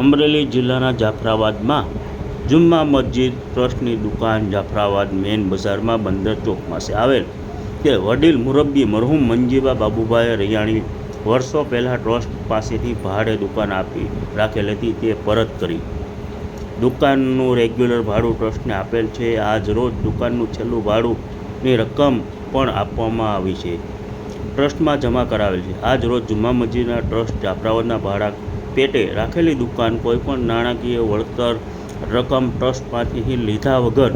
અમરેલી જિલ્લાના જાફરાબાદમાં જુમ્મા મસ્જિદ ટ્રસ્ટની દુકાન જાફરાબાદ મેન બજારમાં બંદર ચોક પાસે આવેલ કે વડીલ મુરબ્બી મરહુમ મંજીબા બાબુભાઈ રૈયાણી વર્ષો પહેલાં ટ્રસ્ટ પાસેથી ભાડે દુકાન આપી રાખેલ હતી તે પરત કરી. દુકાનનું રેગ્યુલર ભાડું ટ્રસ્ટને આપેલ છે. આજ રોજ દુકાનનું છેલ્લું ભાડુંની રકમ પણ આપવામાં આવી છે. ટ્રસ્ટમાં જમા કરાવેલ છે. આજ રોજ જુમ્મા મસ્જિદના ટ્રસ્ટ જાફરાબાદના ભાડા પેટે રાખેલી દુકાન કોઈપણ નાણાકીય વળતર રકમ ટ્રસ્ટ પાસેથી લીધા વગર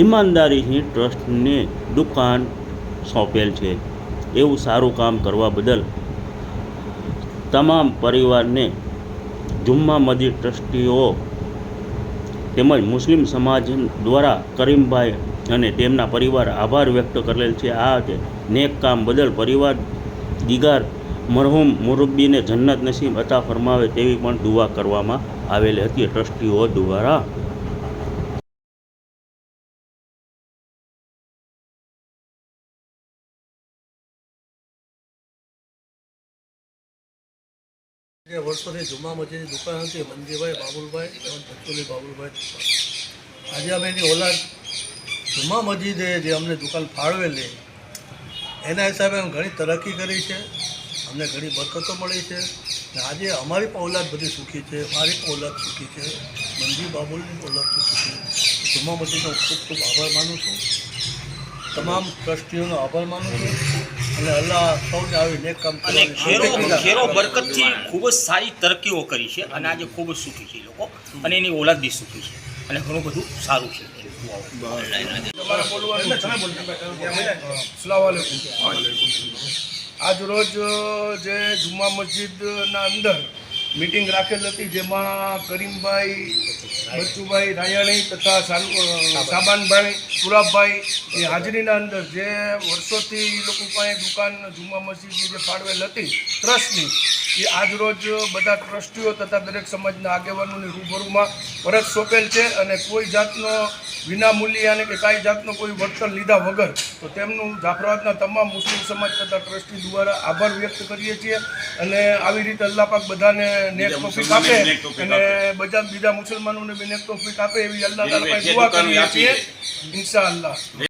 ઈમાનદારીથી ટ્રસ્ટને દુકાન સોંપેલ છે. એવું સારું કામ કરવા બદલ તમામ પરિવારને જુમ્મા મદી ટ્રસ્ટીઓ તેમજ મુસ્લિમ સમાજ દ્વારા કરીમભાઈ અને તેમના પરિવાર આભાર વ્યક્ત કરેલ છે. આ નેક કામ બદલ પરિવાર દિગાર મરહુમ મુરબ્બીને જન્નત નસીબ અતા ફરમાવે તેવી પણ દુઆ કરવામાં આવેલી હતી. ટ્રસ્ટીઓ દ્વારા જે જુમા મજીની દુકાન હતી. મંજીભાઈ બાબુલભાઈ તેમજ બચ્ચુલી બાબુલભાઈ આજે અમે એની ઓલાદ જુમ્મા મસ્જિદે જે અમને દુકાન ફાળવેલી, એના હિસાબે અમે ઘણી તરક્કી કરી છે. અમને ઘણી બરકતો મળી છે. ને આજે અમારી પૌલાદ ઓલાદ બધી સુખી છે મારી પૌલાદ ઓલાદ સુખી છે મંજી બાબુલની પણ ઓલાદ સુખી છે. જુમ્મા મસ્જિદનો ખૂબ ખૂબ આભાર માનું છું. તમામ ટ્રસ્ટીઓનો આભાર માનું છું. અને અલ્લાહ સૌને આવી નેક કામ અને ખેરો ખેરો બરકતથી ખૂબ જ સારી તરક્કીઓ કરી છે અને આજે ખૂબ જ સુખી છે લોકો. અને એની ઓલાદ બી સુખી છે. અને ઘણું બધું સારું છે. આજ રોજ જે જુમા મસ્જિદના અંદર મિટિંગ રાખેલ હતી જેમાં કરીમભાઈ બચ્ચુભાઈ રાયાણી તથા સાબાનભાઈ સુરાબભાઈ એ હાજરીના અંદર જે વર્ષોથી લોકો પાસે દુકાન જુમા મસ્જિદની જે ફાળવેલ હતી ટ્રસ્ટની એ આજરોજ બધા ટ્રસ્ટીઓ તથા દરેક સમાજના આગેવાનોની રૂબરૂમાં પરત સોંપેલ છે અને કોઈ જાતનો વિના મૂલ્યે અને કે કાંઈ જાતનો કોઈ વળતર લીધા વગર તો તેમનું જાફરાબાદના તમામ મુસ્લિમ સમાજ તથા ટ્રસ્ટી દ્વારા આભાર વ્યક્ત કરીએ છીએ. અને આવી રીતે અલ્લાહ પાક બધાને નેક તોફીક આપે અને બધા બીજા મુસલમાનોને બી નેક તોફીક આપે એવી અલ્લાહ તાલા પાસે દુઆ કરીએ છીએ. ઇન્શા અલ્લાહ